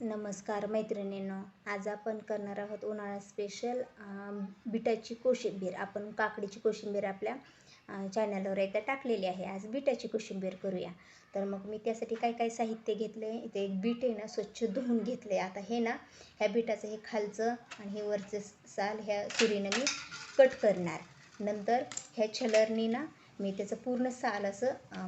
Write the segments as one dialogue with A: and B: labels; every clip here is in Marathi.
A: नमस्कार मैत्रिणींनो आज आपण करणार आहोत उन्हाळा स्पेशल बिटाची कोशिंबीर. आपण काकडीची कोशिंबीर आपल्या चॅनलवर एकदा टाकलेली आहे. आज बिटाची कोशिंबीर करूया. तर मग मी त्यासाठी काय काय साहित्य घेतलं आहे इथे एक बीट आहे ना स्वच्छ धुवून घेतलं. आहे आता हे ना ह्या बिटाचं हे खालचं आणि हे वरचं साल ह्या सुरीनं मी कट करणार. नंतर ह्या छलरनी ना मी त्याचं पूर्ण साल असं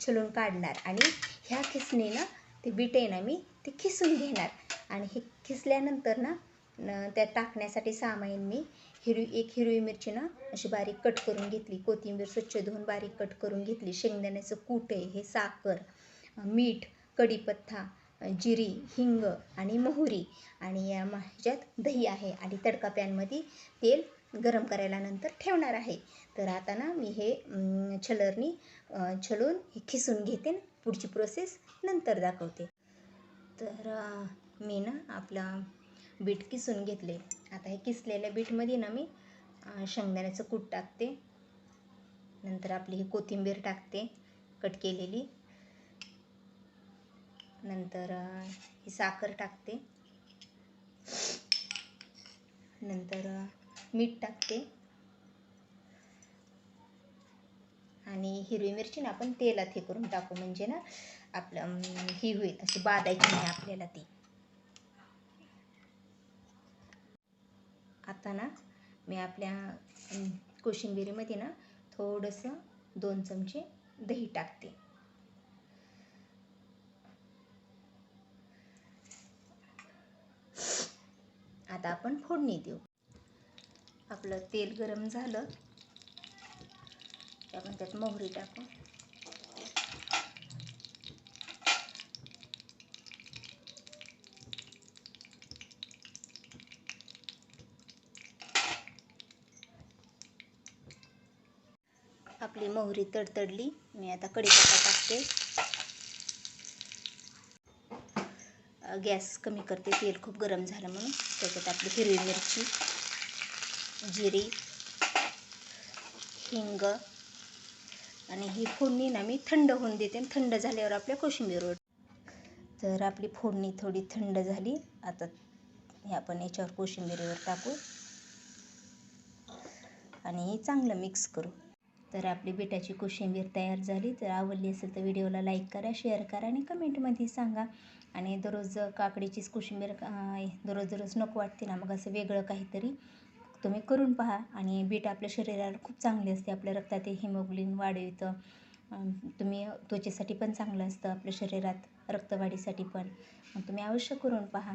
A: छलून काढणार. आणि ह्या खिसणीनं ते बीट आहे ना मी ते खिसून घेणार. आणि हे खिसल्यानंतर ना त्या टाकण्यासाठी सामान मी हिरवी एक हिरवी मिरची ना अशी बारीक कट करून घेतली. कोथिंबीर स्वच्छ धुवून बारीक कट करून घेतली. शेंगदाण्याचं कूट आहे हे साखर मीठ कढीपत्ता जिरी हिंग आणि मोहरी. आणि या ह्याच्यात दही आहे. आणि तडका पॅनमध्ये तेल गरम करायला नंतर ठेवणार आहे. तर आता ना मी हे छलरनी छलून हे खिसून घेते पुढची प्रोसेस नंतर दाखवते. तर मी ना आपला बीट किसून घेतले आता हे किसलेल्या बीटमध्ये ना मी शेंगदाण्याचं कूट टाकते. नंतर आपली ही कोथिंबीर टाकते कट केलेली. नंतर ही साखर टाकते. नंतर मीठ टाकते. आणि हिरवी मिरची ना आपण तेलात हे करून टाकू. म्हणजे ना आपलं ही होईल. अशी बादायची नाही आपल्याला ती. आता ना मी आपल्या कोशिंबिरीमध्ये ना थोडंसं दोन चमचे दही टाकते. आता आपण फोडणी देऊ. आपलं तेल गरम झालं. की आपण त्यात मोहरी टाकू आपली मोहरी तडतडली. मी आता कढीपत्ता टाकते. गॅस कमी करते. तेल खूप गरम झालं म्हणून. त्याच्यात आपली हिरवी मिरची. जिरी हिंग आणि ही फोडणी ना मी थंड होऊन देते आणि थंड झाल्यावर आपल्या कोशिंबीरवर तर आपली फोडणी थोडी थंड झाली. आता हे आपण याच्यावर कोशिंबिरीवर टाकू. आणि हे चांगलं मिक्स करू. तर आपली बिटाची कोशिंबीर तयार झाली. तर आवडली असेल तर व्हिडिओला लाईक करा शेअर करा आणि कमेंटमध्ये सांगा. आणि दररोज काकडीचीच कोशिंबीर दररोज दररोज नको वाटते ना मग असं वेगळं काहीतरी तुम्ही करून पहा आणि बीट आपल्या शरीराला खूप चांगली असते. आपल्या रक्तात हिमोग्लिन वाढवितं. तुम्ही त्वचेसाठी पण चांगलं असतं आपल्या शरीरात रक्तवाढीसाठी पण. तुम्ही अवश्य करून पहा.